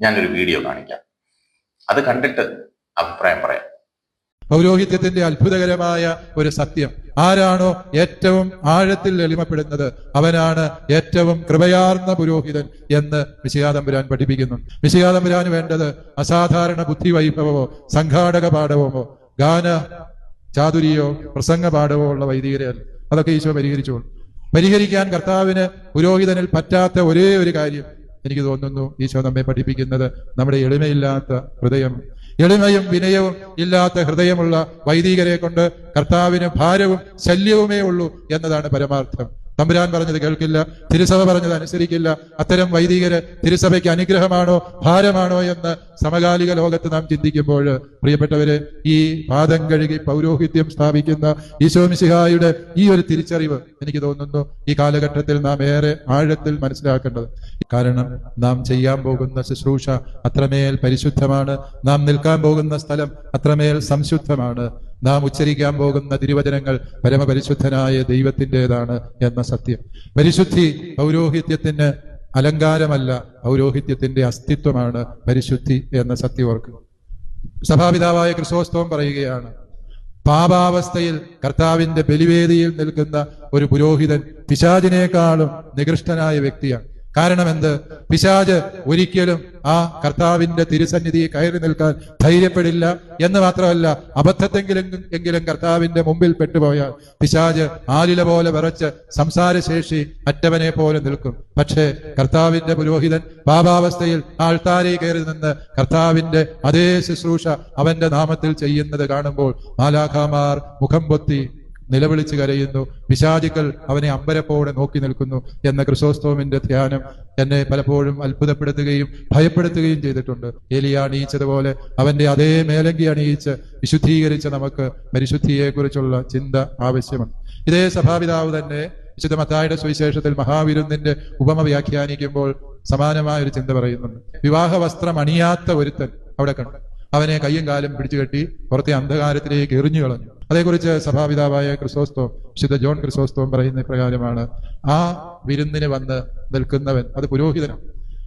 ഞാനൊരു വീഡിയോ കാണിക്കാം. അത് കണ്ടിട്ട് അഭിപ്രായം പറയാം. പൗരോഹിത്യത്തിന്റെ അത്ഭുതകരമായ ഒരു സത്യം. ആരാണോ ഏറ്റവും ആഴത്തിൽ എളിമപ്പെടുന്നത് അവനാണ് ഏറ്റവും കൃപയാർന്ന പുരോഹിതൻ എന്ന് വിശയാതമ്പുരാൻ പഠിപ്പിക്കുന്നു. വിശയാതമ്പുരാന് വേണ്ടത് അസാധാരണ ബുദ്ധിവൈഭവമോ സംഘാടക പാഠവമോ ഗാന ചാതുരിയോ പ്രസംഗ പാഠവോ ഉള്ള വൈദികരല്ല അതൊക്കെ ഈശോ പരിഹരിച്ചോളൂ. പരിഹരിക്കാൻ കർത്താവിന് പുരോഹിതനിൽ പറ്റാത്ത ഒരേ ഒരു കാര്യം. എനിക്ക് തോന്നുന്നു ഈശോ നമ്മെ പഠിപ്പിക്കുന്നത് നമ്മുടെ എളിമയില്ലാത്ത ഹൃദയം. എളിമയും വിനയവും ഇല്ലാത്ത ഹൃദയമുള്ള വൈദികരെ കൊണ്ട് കർത്താവിന് ഭാരവും ശല്യവുമേ ഉള്ളൂ എന്നതാണ് പരമാർത്ഥം. തമ്പുരാൻ പറഞ്ഞത് കേൾക്കില്ല തിരുസഭ പറഞ്ഞത് അനുസരിക്കില്ല. അത്തരം വൈദികര് തിരുസഭയ്ക്ക് അനുഗ്രഹമാണോ ഭാരമാണോ എന്ന് സമകാലിക ലോകത്ത് നാം ചിന്തിക്കുമ്പോൾ പ്രിയപ്പെട്ടവര് ഈ പാദം കഴുകി പൗരോഹിത്യം സ്ഥാപിക്കുന്ന ഈശോമിശിഹായുടെ ഈ ഒരു തിരിച്ചറിവ് എനിക്ക് തോന്നുന്നു ഈ കാലഘട്ടത്തിൽ നാം ഏറെ ആഴത്തിൽ മനസ്സിലാക്കേണ്ടത്. കാരണം നാം ചെയ്യാൻ പോകുന്ന ശുശ്രൂഷ അത്രമേൽ പരിശുദ്ധമാണ് നാം നിൽക്കാൻ പോകുന്ന സ്ഥലം അത്രമേൽ സംശുദ്ധമാണ്. നാം ഉച്ചരിക്കാൻ പോകുന്ന തിരുവചനങ്ങൾ പരമപരിശുദ്ധനായ ദൈവത്തിന്റെതാണ് എന്ന സത്യം. പരിശുദ്ധി പൗരോഹിത്യത്തിന് അലങ്കാരമല്ല പൗരോഹിത്യത്തിന്റെ അസ്തിത്വമാണ് പരിശുദ്ധി എന്ന സത്യം ഓർക്കുക. സഭാപിതാവായ ക്രിസോസ്തവം പറയുകയാണ് പാപാവസ്ഥയിൽ കർത്താവിന്റെ ബലിവേദിയിൽ നിൽക്കുന്ന ഒരു പുരോഹിതൻ പിശാചിനേക്കാളും നികൃഷ്ടനായ വ്യക്തിയാണ്. കാരണം എന്ത് പിശാജ് ഒരിക്കലും ആ കർത്താവിന്റെ തിരുസന്നിധി കയറി നിൽക്കാൻ ധൈര്യപ്പെടില്ല എന്ന് മാത്രമല്ല അബദ്ധത്തെങ്കിലും എങ്കിലും കർത്താവിന്റെ മുമ്പിൽ പെട്ടുപോയാൽ പിശാജ് ആലില പോലെ വിറച്ച് സംസാരശേഷി അറ്റവനെ പോലെ നിൽക്കും. പക്ഷേ കർത്താവിന്റെ പുരോഹിതൻ പാപാവസ്ഥയിൽ ആൾത്താരെ കയറി നിന്ന് കർത്താവിന്റെ അതേ ശുശ്രൂഷ അവന്റെ നാമത്തിൽ ചെയ്യുന്നത് കാണുമ്പോൾ മാലാഖാമാർ മുഖം പൊത്തി നിലവിളിച്ച് കരയുന്നു. പിശാചുക്കൾ അവനെ അമ്പരപ്പോടെ നോക്കി നിൽക്കുന്നു എന്ന ക്രിസോസ്തോമിന്റെ ധ്യാനം എന്നെ പലപ്പോഴും അത്ഭുതപ്പെടുത്തുകയും ഭയപ്പെടുത്തുകയും ചെയ്തിട്ടുണ്ട്. എലി അണിയിച്ചതുപോലെ അവന്റെ അതേ മേലങ്കി അണിയിച്ച് വിശുദ്ധീകരിച്ച നമുക്ക് പരിശുദ്ധിയെക്കുറിച്ചുള്ള ചിന്ത ആവശ്യമാണ്. ഇതേ സഭാപിതാവ് തന്നെ വിശുദ്ധ മത്തായുടെ സുവിശേഷത്തിൽ മഹാവിരുന്നിന്റെ ഉപമ വ്യാഖ്യാനിക്കുമ്പോൾ സമാനമായ ഒരു ചിന്ത പറയുന്നുണ്ട്. വിവാഹ വസ്ത്രം അണിയാത്ത ഒരുത്തൻ അവിടെ കണ്ടു അവനെ കയ്യും കാലും പിടിച്ചു കെട്ടി പുറത്തെ അന്ധകാരത്തിലേക്ക് എറിഞ്ഞു കളഞ്ഞു അതേക്കുറിച്ച് സഭാപിതാവായ ക്രിസോസ്തോം വിശുദ്ധ ജോൺ ക്രിസോസ്തോം പറയുന്ന പ്രകാരമാണ് ആ വിരുന്നിന് വന്ന് നിൽക്കുന്നവൻ അത് പുരോഹിതനാണ്.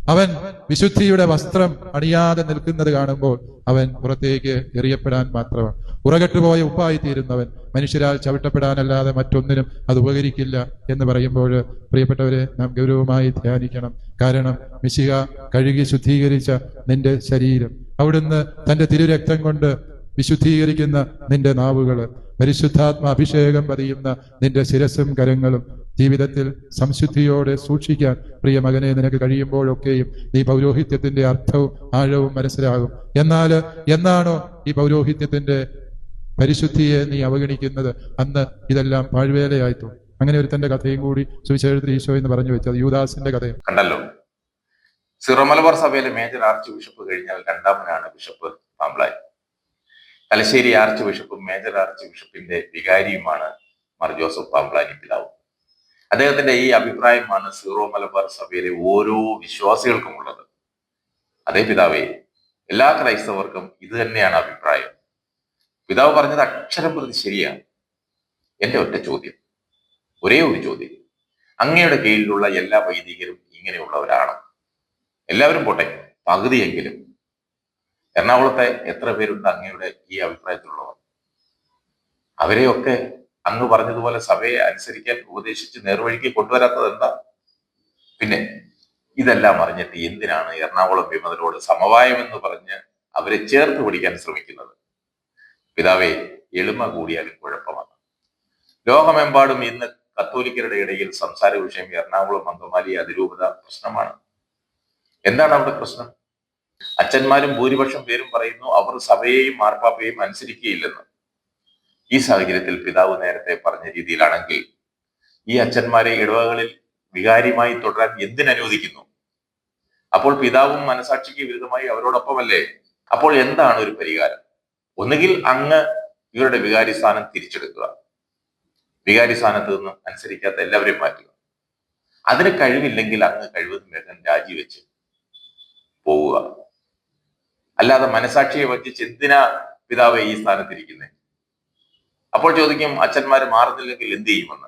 അവൻ വിശുദ്ധിയുടെ വസ്ത്രം അണിയാതെ നിൽക്കുന്നത് കാണുമ്പോൾ അവൻ പുറത്തേക്ക് എറിയപ്പെടാൻ മാത്രമാണ്. ഉറകെട്ടുപോയ ഉപ്പായി തീരുന്നവൻ മനുഷ്യരാൽ ചവിട്ടപ്പെടാനല്ലാതെ മറ്റൊന്നിനും അത് ഉപകരിക്കില്ല എന്ന് പറയുമ്പോൾ പ്രിയപ്പെട്ടവരെ നാം ഗൗരവമായി ധ്യാനിക്കണം. കാരണം മിശിക കഴുകി ശുദ്ധീകരിച്ച നിന്റെ ശരീരം അവിടുന്ന് തന്റെ തിരുരക്തം കൊണ്ട് വിശുദ്ധീകരിക്കുന്ന നിന്റെ നാവുകൾ പരിശുദ്ധാത്മ അഭിഷേകം പതിയുന്ന നിന്റെ ശിരസും കരങ്ങളും ജീവിതത്തിൽ സംശുദ്ധിയോടെ സൂക്ഷിക്കാൻ പ്രിയ മകനെ നിനക്ക് കഴിയുമ്പോഴൊക്കെയും നീ പൗരോഹിത്യത്തിന്റെ അർത്ഥവും ആഴവും മനസ്സിലാകും. എന്നാൽ എന്നാണോ ഈ പൗരോഹിത്യത്തിന്റെ പരിശുദ്ധിയെ നീ അവഗണിക്കുന്നത്? അന്ന് ഇതെല്ലാം പാഴ്വേലയായി തോന്നും അങ്ങനെ ഒരു തന്റെ കഥയും കൂടി സുവിശേഷത്തിൽ ഈശോ എന്ന് പറഞ്ഞു വെച്ചത് യൂദാസിന്റെ കഥയും. കണ്ടല്ലോ? സിറോ മലബാർ സഭയിലെ മേജർ ആർച്ച് ബിഷപ്പ് കഴിഞ്ഞാൽ രണ്ടാമനാണ് ബിഷപ്പ് പാമ്പ്ലായി തലശ്ശേരി ആർച്ച് ബിഷപ്പും മേജർ ആർച്ച് ബിഷപ്പിന്റെ വികാരിയുമാണ് മാർ ജോസഫ് പാമ്പ്ലാനി പിതാവ്. അദ്ദേഹത്തിന്റെ ഈ അഭിപ്രായമാണ് സീറോ മലബാർ സഭയിലെ ഓരോ വിശ്വാസികൾക്കും ഉള്ളത്. അതേ പിതാവേ എല്ലാ ക്രൈസ്തവർക്കും ഇത് തന്നെയാണ് അഭിപ്രായം. പിതാവ് പറഞ്ഞത് അക്ഷരം പ്രതി ശരിയാണ്. എന്റെ ഒറ്റ ചോദ്യം ഒരേ ഒരു ചോദ്യം. അങ്ങയുടെ കീഴിലുള്ള എല്ലാ വൈദികരും ഇങ്ങനെയുള്ളവരാണ്. എല്ലാവരും പോട്ടെ പകുതിയെങ്കിലും എറണാകുളത്തെ എത്ര പേരുണ്ട് അങ്ങയുടെ ഈ അഭിപ്രായത്തിലുള്ളവർ? അവരെയൊക്കെ അങ്ങ് പറഞ്ഞതുപോലെ സഭയെ അനുസരിക്കാൻ ഉപദേശിച്ച് നേർവഴിക്ക് കൊണ്ടുവരാത്തത് എന്താ? പിന്നെ ഇതെല്ലാം അറിഞ്ഞിട്ട് എന്തിനാണ് എറണാകുളം വിമതരോട് സമവായം എന്ന് പറഞ്ഞ് അവരെ ചേർത്ത് പിടിക്കാൻ ശ്രമിക്കുന്നത്? പിതാവേ എളിമ കൂടിയാലും കുഴപ്പമാണ്. ലോകമെമ്പാടും ഇന്ന് കത്തോലിക്കരുടെ ഇടയിൽ സംസാര വിഷയം എറണാകുളം അങ്കമാലി അതിരൂപത പ്രശ്നമാണ്. എന്താണ് അവിടെ പ്രശ്നം? അച്ഛന്മാരും ഭൂരിപക്ഷം പേരും പറയുന്നു അവർ സഭയെയും മാർപ്പാപ്പയെയും അനുസരിക്കുകയില്ലെന്ന്. ഈ സാഹചര്യത്തിൽ പിതാവ് നേരത്തെ പറഞ്ഞ രീതിയിലാണെങ്കിൽ ഈ അച്ഛന്മാരെ ഇടവകളിൽ വികാരിമായി തുടരാൻ എന്തിനനുവദിക്കുന്നു അപ്പോൾ പിതാവും മനസാക്ഷിക്ക് വിരുദ്ധമായി അവരോടൊപ്പമല്ലേ? അപ്പോൾ എന്താണ് ഒരു പരിഹാരം? ഒന്നുകിൽ അങ്ങ് ഇവരുടെ വികാരി സ്ഥാനം തിരിച്ചെടുക്കുക. വികാരി സ്ഥാനത്ത് നിന്ന് അനുസരിക്കാത്ത എല്ലാവരെയും മാറ്റുക. അതിന് കഴിവില്ലെങ്കിൽ അങ്ങ് കഴിവതും വേഗം രാജിവെച്ച് പോവുക. അല്ലാതെ മനസാക്ഷിയെ വഞ്ചിച്ച് എന്തിനാ പിതാവ് ഈ സ്ഥാനത്തിരിക്കുന്നത് അപ്പോൾ ചോദിക്കും അച്ഛന്മാർ മാറുന്നില്ലെങ്കിൽ എന്ത് ചെയ്യുമെന്ന്?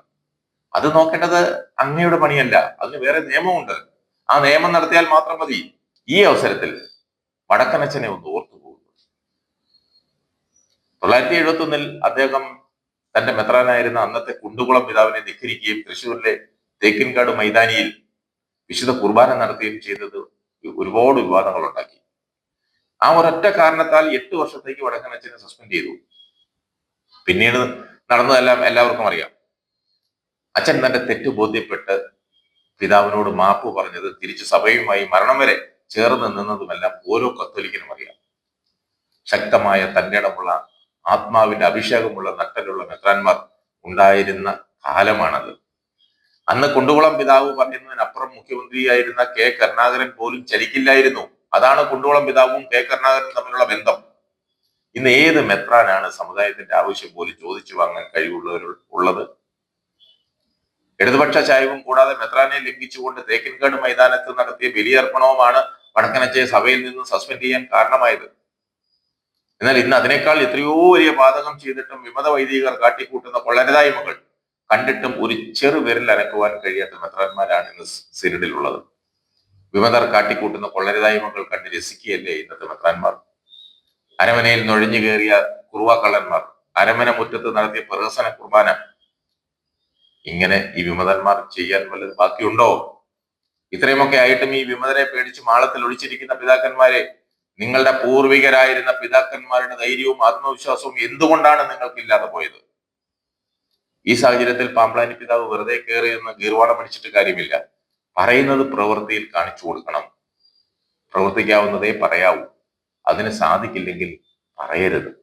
അത് നോക്കേണ്ടത് അങ്ങയുടെ പണിയല്ല. അതിന് വേറെ നിയമമുണ്ട്. ആ നിയമം നടത്തിയാൽ മാത്രം മതി. ഈ അവസരത്തിൽ വടക്കനച്ഛനെ ഒന്ന് ഓർത്തു പോകുന്നു. തൊള്ളായിരത്തി എഴുപത്തി ഒന്നിൽ അദ്ദേഹം തന്റെ മെത്രാനായിരുന്ന അന്നത്തെ കുണ്ടുകുളം പിതാവിനെ ധിക്കരിക്കുകയും തൃശ്ശൂരിലെ തേക്കിൻകാട് മൈതാനിയിൽ വിശുദ്ധ കുർബാന നടത്തുകയും ചെയ്തത് ഒരുപാട് വിവാദങ്ങൾ ഉണ്ടാക്കി ആ ഒരൊറ്റ കാരണത്താൽ എട്ട് വർഷത്തേക്ക് വടക്കൻ അച്ഛനെ സസ്പെൻഡ് ചെയ്തു. പിന്നീട് നടന്നതെല്ലാം എല്ലാവർക്കും അറിയാം. അച്ഛൻ തന്റെ തെറ്റ് ബോധ്യപ്പെട്ട് പിതാവിനോട് മാപ്പ് പറഞ്ഞത് തിരിച്ചു സഭയുമായി മരണം വരെ ചേർന്ന് നിന്നതുമെല്ലാം ഓരോ കത്തോലിക്കനും അറിയാം. ശക്തമായ തന്റെ ഇടമുള്ള ആത്മാവിന്റെ അഭിഷേകമുള്ള നട്ടലുള്ള മെത്രാന്മാർ ഉണ്ടായിരുന്ന കാലമാണത്. അന്ന് കുണ്ടുകുളം പിതാവ് പറയുന്നതിനപ്പുറം മുഖ്യമന്ത്രിയായിരുന്ന കെ കരുണാകരൻ പോലും ചലിക്കില്ലായിരുന്നു. അതാണ് കുണ്ടുകുളം പിതാവും കെ തമ്മിലുള്ള ബന്ധം. ഇന്ന് ഏത് മെത്രാനാണ് സമുദായത്തിന്റെ ആവശ്യം പോലും ചോദിച്ചു വാങ്ങാൻ കഴിവുള്ളവർ ഉള്ളത്? ഇടതുപക്ഷ ചായവും കൂടാതെ മെത്രാനെ ലംഘിച്ചുകൊണ്ട് തേക്കിൻകാട് മൈതാനത്ത് നടത്തിയ ബലിയർപ്പണവുമാണ് വടക്കനച്ചയെ സഭയിൽ നിന്ന് സസ്പെൻഡ് ചെയ്യാൻ കാരണമായത്. എന്നാൽ ഇന്ന് അതിനേക്കാൾ എത്രയോ വലിയ പാതകം ചെയ്തിട്ടും വിമത വൈദികർ കാട്ടിക്കൂട്ടുന്ന കൊള്ളരുതായ്മകൾ കണ്ടിട്ടും ഒരു ചെറു വിരൽ അനക്കുവാൻ കഴിയാത്ത മെത്രാന്മാരാണ് ഇന്ന് സിരിഡിലുള്ളത് വിമതർ കാട്ടിക്കൂട്ടുന്ന കൊള്ളരുതായ്മകൾ കണ്ട് രസിക്കുകയല്ലേ ഇന്നത്തെ മെത്രാന്മാർ? അരമനയിൽ നുഴഞ്ഞു കയറിയ കുറുവാക്കള്ളന്മാർ അരമന മുറ്റത്ത് നടത്തിയ പ്രഹസന കുർബാന. ഇങ്ങനെ ഈ വിമതന്മാർ ചെയ്യാൻ വല്ലത് ബാക്കിയുണ്ടോ? ഇത്രയുമൊക്കെ ആയിട്ടും ഈ വിമതരെ പേടിച്ച് മാളത്തിൽ ഒളിച്ചിരിക്കുന്ന പിതാക്കന്മാരെ നിങ്ങളുടെ പൂർവികരായിരുന്ന പിതാക്കന്മാരുടെ ധൈര്യവും ആത്മവിശ്വാസവും എന്തുകൊണ്ടാണ് നിങ്ങൾക്ക് ഇല്ലാതെ പോയത്? ഈ സാഹചര്യത്തിൽ പാമ്പ്ലാനി പിതാവ് വെറുതെ കയറിയെന്ന് ഗീർവാണം അടിച്ചിട്ട് കാര്യമില്ല. പറയുന്നത് പ്രവൃത്തിയിൽ കാണിച്ചു കൊടുക്കണം. പ്രവർത്തിക്കാവുന്നതേ പറയാവൂ. അതിന് സാധിക്കില്ലെങ്കിൽ പറയരുത്.